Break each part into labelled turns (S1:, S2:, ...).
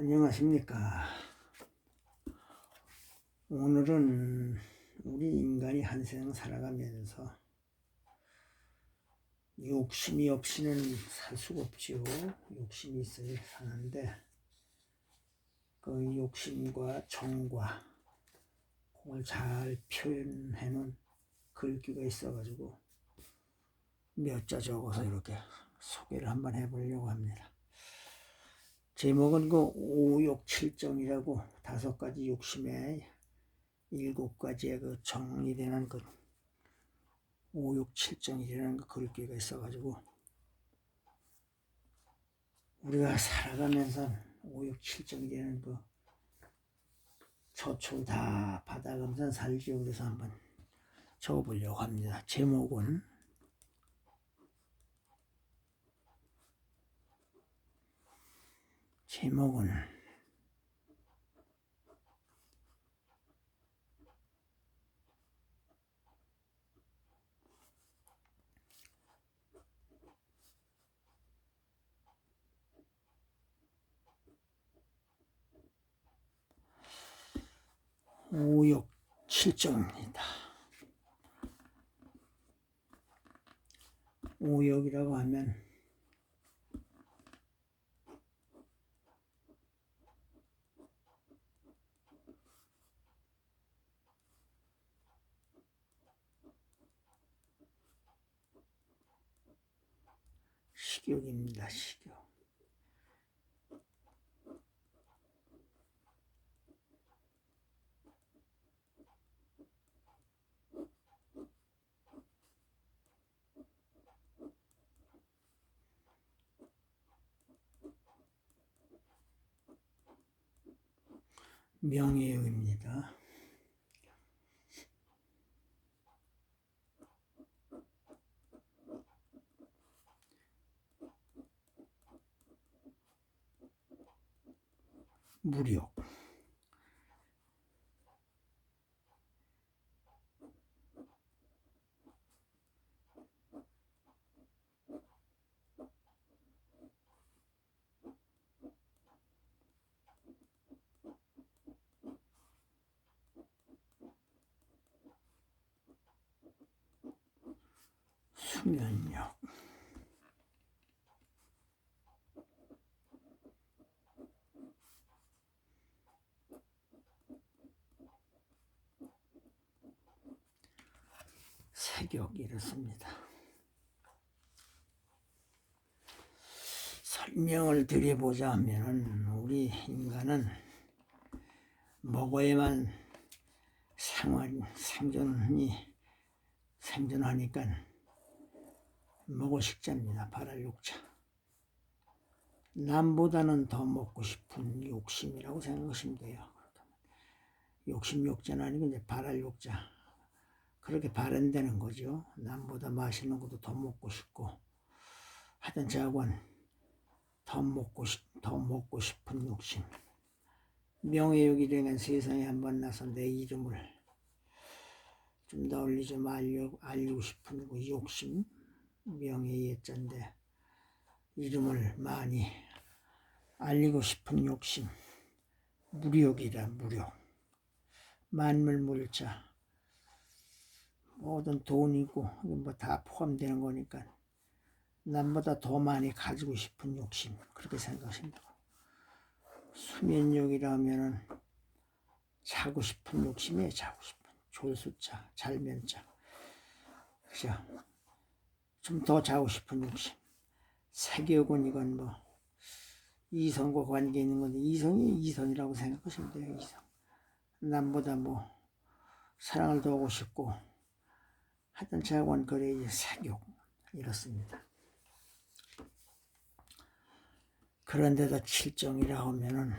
S1: 안녕하십니까. 오늘은 우리 인간이 한생 살아가면서 욕심이 없이는 살 수가 없지요. 욕심이 있어야 사는데 그 욕심과 정과 그걸 잘 표현해 놓은 글귀가 있어가지고 몇 자 적어서 이렇게 소개를 한번 해보려고 합니다. 제목은 그 오욕칠정이라고 다섯 가지 욕심에 일곱 가지의 그 정리되는 그 오욕칠정이라는 그 글귀가 있어가지고 우리가 살아가면서 오욕칠정이라는 그 처초를 다 받아가면서 살지요. 그래서 한번 적어보려고 합니다. 제목은 제목은 오욕칠정입니다. 오욕이라고 하면 식욕입니다. 식욕. 명예욕입니다. 무력. 색욕 이렇습니다. 설명을 드려보자 하면은 우리 인간은 먹어야만 생활 생존이 생존하니까 먹고 싶자입니다. 발할 욕자. 남보다는 더 먹고 싶은 욕심이라고 생각하시면 돼요. 욕심 욕자는 아니고 발할 욕자. 그렇게 발현되는 거죠. 남보다 맛있는 것도 더 먹고 싶고 하여튼 자관 더 먹고 싶, 더 먹고 싶은 욕심. 명예욕이 되는 세상에 한번 나서 내 이름을 좀 널리 좀 알려, 알리고 싶은 그 욕심, 명예의 예자인데 이름을 많이 알리고 싶은 욕심, 무력이다 무력, 만물 물자, 모든 돈이고 뭐 다 포함되는 거니까 남보다 더 많이 가지고 싶은 욕심 그렇게 생각하시면 되고. 수면욕이라면은 자고 싶은 욕심이에요 자고 싶은. 졸수자 잘면자. 그죠? 좀 더 자고 싶은 욕심. 색욕은 이건 뭐 이성과 관계 있는 건데 이성이 이성이라고 생각하시면 돼요 이성. 남보다 뭐 사랑을 더 하고 싶고 하여튼 자원 거래의 색욕 이렇습니다. 그런데도 칠정이라 하면은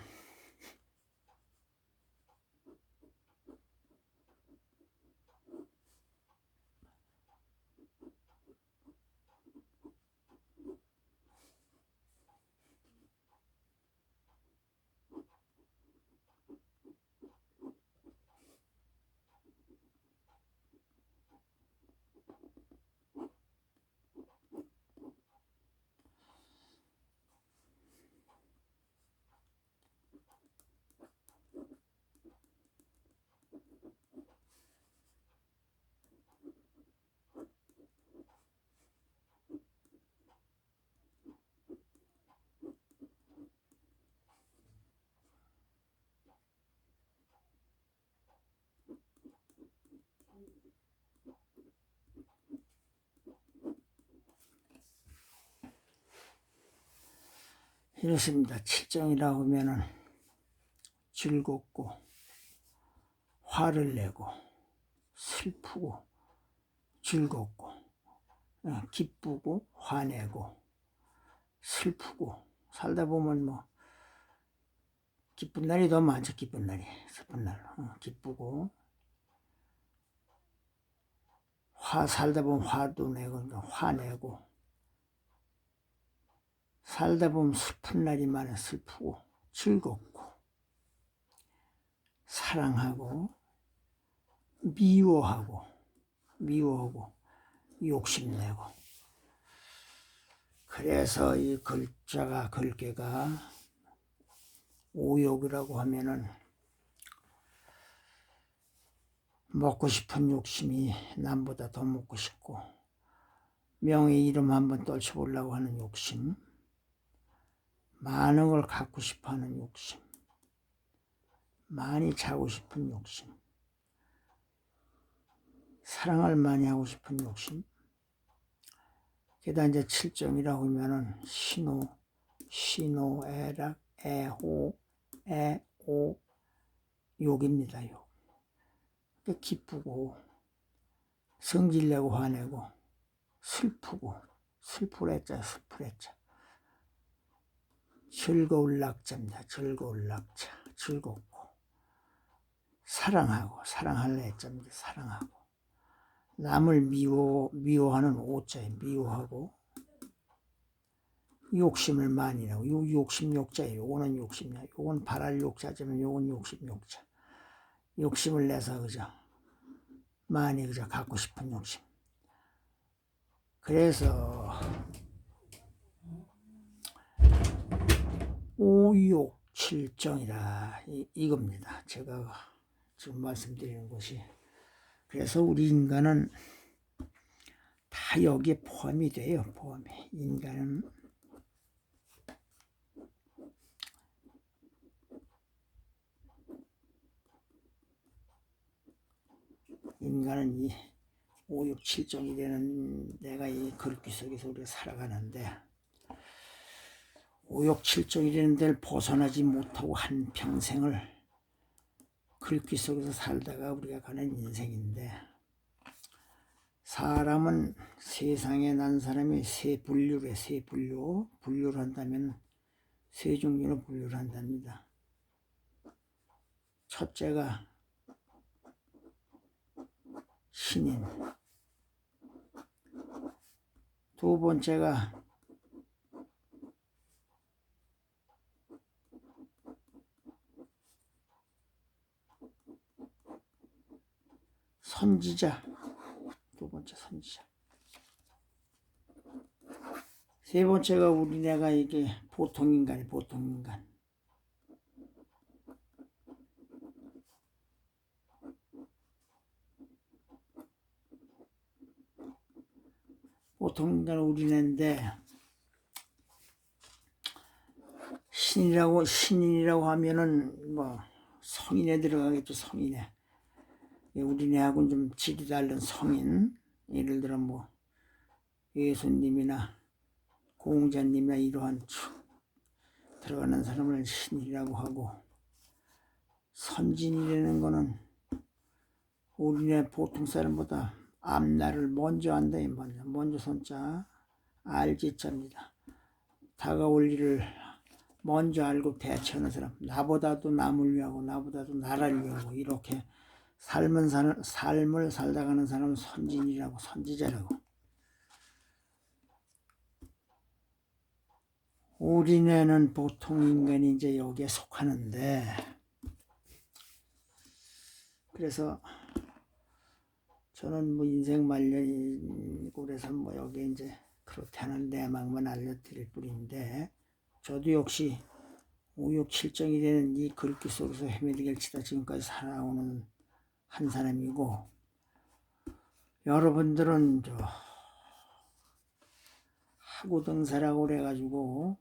S1: 이렇습니다. 칠정이라고 하면은 즐겁고 화를 내고 슬프고 즐겁고 어, 기쁘고 화내고 슬프고 살다 보면 뭐 기쁜 날이 더 많죠. 기쁜 날이 슬픈 날 어, 기쁘고 화 살다 보면 화도 내고 그러니까 화내고 살다 보면 슬픈 날이 많아 슬프고 즐겁고 사랑하고 미워하고 미워하고 욕심내고. 그래서 이 글자가 글귀가 오욕이라고 하면은 먹고 싶은 욕심이 남보다 더 먹고 싶고 명의 이름 한번 떨쳐보려고 하는 욕심 걸 갖고 싶어 하는 욕심 많이 자고 싶은 욕심 사랑을 많이 하고 싶은 욕심 게다가 이제 칠정이라고 하면은 신호, 신호, 애락, 애호, 애오, 욕입니다. 욕. 그 기쁘고 성질내고 화내고 슬프고 슬프랬자 슬프랬자 즐거울 낙자입니다. 즐거울 낙자 즐겁고 사랑하고 사랑할 애자입니다. 사랑하고 남을 미워 미워하는 오자에 미워하고 욕심을 많이 내고 요 욕심 욕자예요. 요거는 욕심이야. 요건 바랄 욕자지만 요건 욕심 욕자. 욕심을 내서 그저 많이 그저 갖고 싶은 욕심. 그래서 오욕칠정이라 이, 이겁니다. 제가 지금 말씀드리는 것이. 그래서 우리 인간은 다 여기에 포함이 돼요. 포함이. 인간은 인간은 이 5, 6, 7정이 되는 내가 이 글귀 속에서 우리가 살아가는데 5, 6, 7정이 되는 데를 벗어나지 못하고 한 평생을 글귀 속에서 살다가 우리가 가는 인생인데 사람은 세상에 난 사람이 세 분류래 세 분류 분류를 한다면 세 종류로 분류를 한답니다. 첫째가 신인 두 번째가 선지자. 두 번째 선지자. 세 번째가 우리네가 이게 보통 인간이 보통 인간. 보통 인간은 우리네인데 신이라고 신인이라고 하면은 뭐 성인에 들어가겠죠 성인에 우리네하고는 좀 질이 다른 성인. 예를 들어 뭐 예수님이나 공자님이나 이러한 들어가는 사람을 신이라고 하고 선진이라는 거는 우리네 보통 사람보다 앞날을 먼저 한다 먼저 먼저 손자. 알지자입니다. 다가올 일을 먼저 알고 대처하는 사람. 나보다도 남을 위하고 나보다도 나라를 위하고 이렇게 삶은 사, 삶을 살다가는 사람은 선진이라고 선지자라고. 우리네는 보통 인간이 이제 여기에 속하는데 그래서 저는 뭐 인생 말년이고 그래서 뭐 여기 이제 그렇다는 내막만 알려드릴 뿐인데 저도 역시 5, 6, 7정이 되는 이 글귀 속에서 헤매들길 치다 지금까지 살아오는 한 사람이고 여러분들은 저 하고 등사라고 그래가지고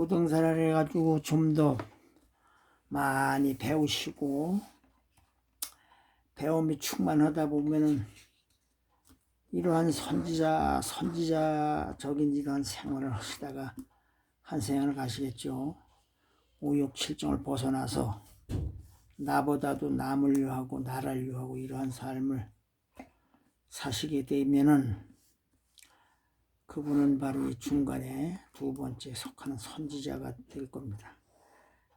S1: 사구등사를 해가지고 좀 더 많이 배우시고 배움이 충만하다 보면은 이러한 선지자 선지자적인 이러한 생활을 하시다가 한 생을 가시겠죠. 오욕 칠정을 벗어나서 나보다도 남을 위하고 나라를 위하고 이러한 삶을 사시게 되면은 그분은 바로 이 중간에 두 번째 속하는 선지자가 될 겁니다.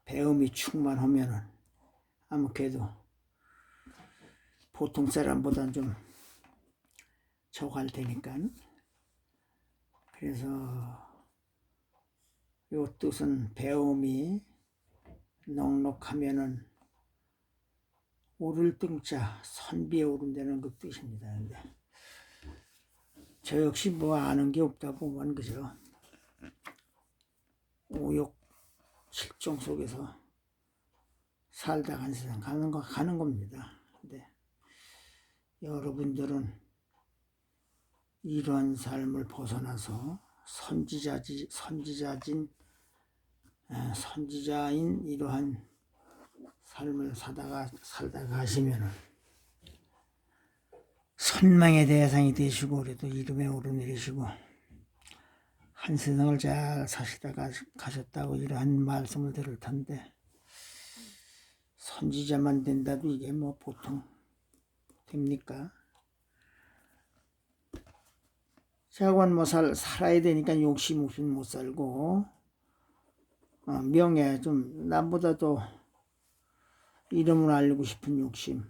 S1: 배움이 충만하면은 아무 그래도 보통 사람보다는 좀 적할 테니까 그래서 요 뜻은 배움이 넉넉하면은 오를 등자 선비에 오른다는 그 뜻입니다. 근데 저 역시 뭐 아는 게 없다 보면 그죠 오욕 실종 속에서 살다 간 세상 가는 거 가는 겁니다. 근데 여러분들은 이러한 삶을 벗어나서 선지자지 선지자진 에, 선지자인 이러한 삶을 사다가 살다가 하시면은 선망의 대상이 되시고 그래도 이름에 오르내리시고 한 세상을 잘 사시다가 가셨다고 이러한 말씀을 들을 텐데 선지자만 된다도 이게 뭐 보통 됩니까? 자관 뭐 살, 살아야 되니까 욕심 없이 못 살고 어, 명예 좀 남보다도 이름을 알리고 싶은 욕심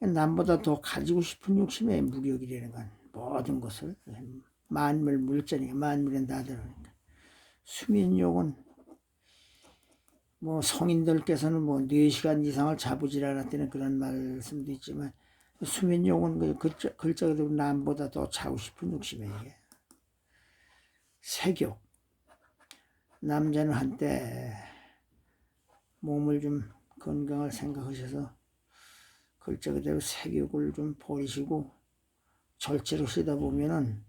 S1: 남보다 더 가지고 싶은 욕심에 무력이라는 건 모든 것을 만물 물자니까 만물은 다 들어니까 수민욕은 뭐 성인들께서는 뭐 4시간 이상을 자부질 않았다는 그런 말씀도 있지만 수민욕은 그 글자, 글자 그대로 남보다 더 자고 싶은 욕심이에요. 색욕 남자는 한때 몸을 좀 건강을 생각하셔서 글자 그대로 색욕을 좀 버리시고 절제로 쓰다 보면은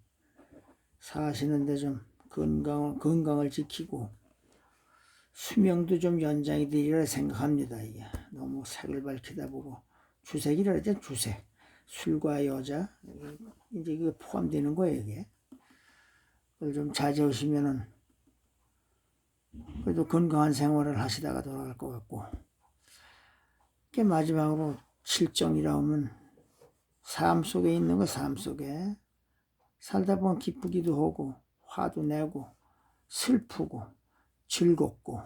S1: 사시는데 좀 건강, 건강을 지키고 수명도 좀 연장이 되리라 생각합니다. 이게. 너무 색을 밝히다 보고 주색이라 하죠 주색. 술과 여자 이제 이게 포함되는 거예요 이게. 그걸 좀 자제하시면은 그래도 건강한 생활을 하시다가 돌아갈 것 같고. 그 마지막으로 칠정이라 하면 삶 속에 있는 거 삶 속에 살다 보면 기쁘기도 하고 화도 내고 슬프고 즐겁고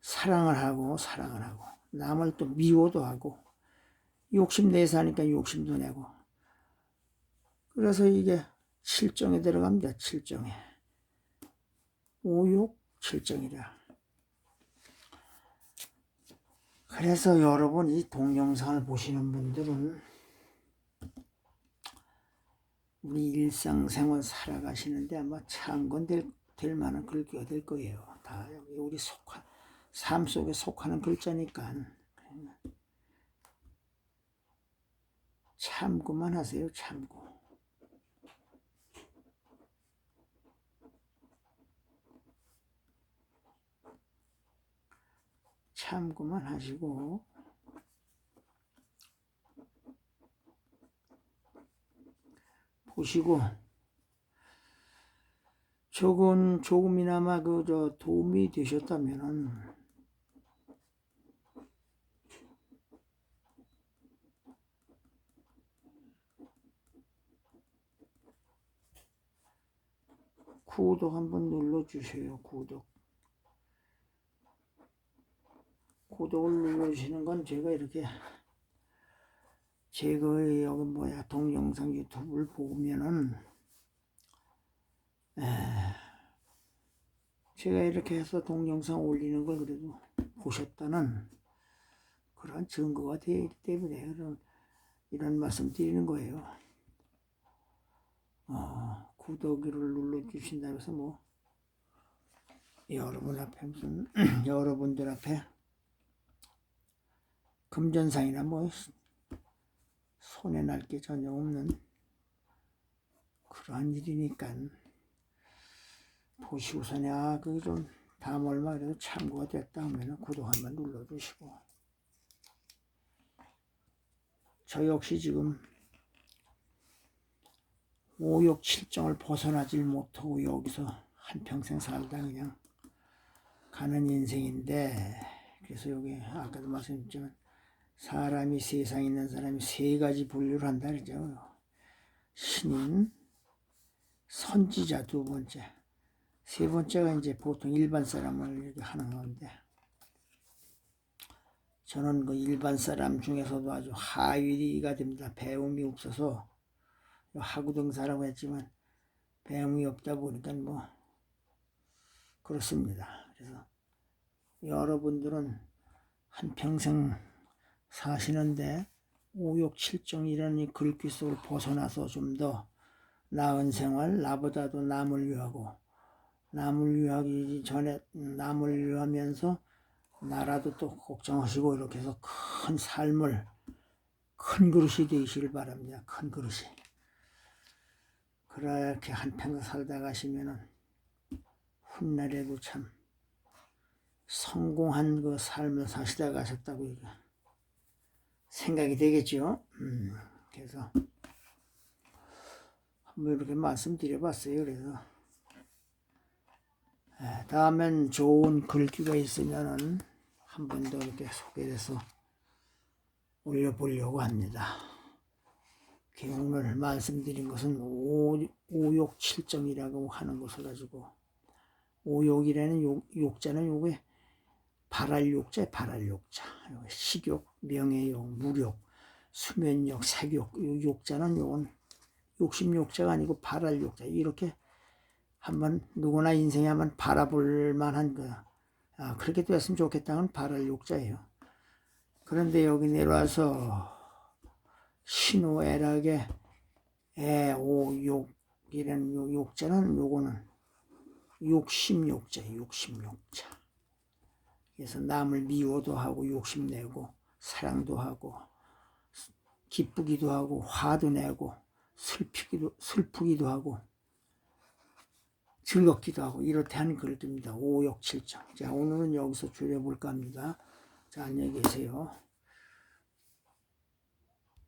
S1: 사랑을 하고 사랑을 하고 남을 또 미워도 하고 욕심 내서 하니까 욕심도 내고 그래서 이게 칠정에 들어갑니다 칠정에. 오욕 칠정이라 그래서 여러분 이 동영상을 보시는 분들은 우리 일상생활 살아가시는데 아마 참건 될, 될 만한 글귀가 될 거예요. 다 여기 우리 속한 삶 속에 속하는 글자니까 참고만 하세요. 참고. 참고만 하시고 보시고 조금 조금이나마 그 저 도움이 되셨다면은 구독 한번 눌러주세요. 구독. 구독을 눌러주시는 건 제가 이렇게 제가 여기 뭐야 동영상 유튜브를 보면은 에, 제가 이렇게 해서 동영상 올리는 걸 그래도 보셨다는 그런 증거가 되기 때문에 그런 이런 말씀 드리는 거예요. 어, 구독을 눌러주신다고 해서 뭐 여러분 앞에 무슨 여러분들 앞에 금전상이나 뭐 손에 날게 전혀 없는 그러한 일이니까 보시고서는 아 그게 좀 다음 얼마 그래도 참고가 됐다 하면은 구독 한번 눌러주시고. 저 역시 지금 오욕 칠정을 벗어나질 못하고 여기서 한평생 살다 그냥 가는 인생인데 그래서 여기 아까도 말씀드렸지만 사람이 세상에 있는 사람이 세 가지 분류를 한다 그러죠 신인 선지자 두 번째 세 번째가 이제 보통 일반 사람을 이렇게 하는 건데 저는 그 일반 사람 중에서도 아주 하위가 됩니다. 배움이 없어서 하구등사라고 했지만 배움이 없다 보니까 뭐 그렇습니다. 그래서 여러분들은 한 평생 사시는데 오욕칠정이라는 이 글귀 속을 벗어나서 좀 더 나은 생활, 나보다도 남을 위하고 남을 위하기 전에 남을 위하면서 나라도 또 걱정하시고 이렇게 해서 큰 삶을 큰 그릇이 되시길 바랍니다. 큰 그릇이. 그렇게 한평생 살다 가시면은 훗날에도 참 성공한 그 삶을 사시다 가셨다고 이게 생각이 되겠죠. 음, 그래서 한번 이렇게 말씀드려봤어요. 그래서 예, 다음엔 좋은 글귀가 있으면은 한 번 더 이렇게 소개해서 올려보려고 합니다. 오늘 말씀드린 것은 오, 오욕 칠정이라고 하는 것을 가지고 오욕이라는 욕, 욕자는 요게 발할 욕자, 발할 욕자, 요게 식욕, 명예욕, 무욕, 수면욕, 색욕, 요 욕자는 요건 욕심욕자가 아니고 발할 욕자 이렇게 한번 누구나 인생에 한번 바라볼 만한 그 아, 그렇게 됐으면 좋겠다는 바랄 욕자예요. 그런데 여기 내려와서 신호애락의 애오욕 이라는 요 욕자는 요거는 욕심욕자, 욕심욕자. 그래서 남을 미워도 하고 욕심내고 사랑도 하고 기쁘기도 하고 화도 내고 슬프기도 슬프기도 하고 즐겁기도 하고 이렇게 하는 글들입니다. 오욕칠정. 자 오늘은 여기서 줄여볼까 합니다. 자 안녕히 계세요.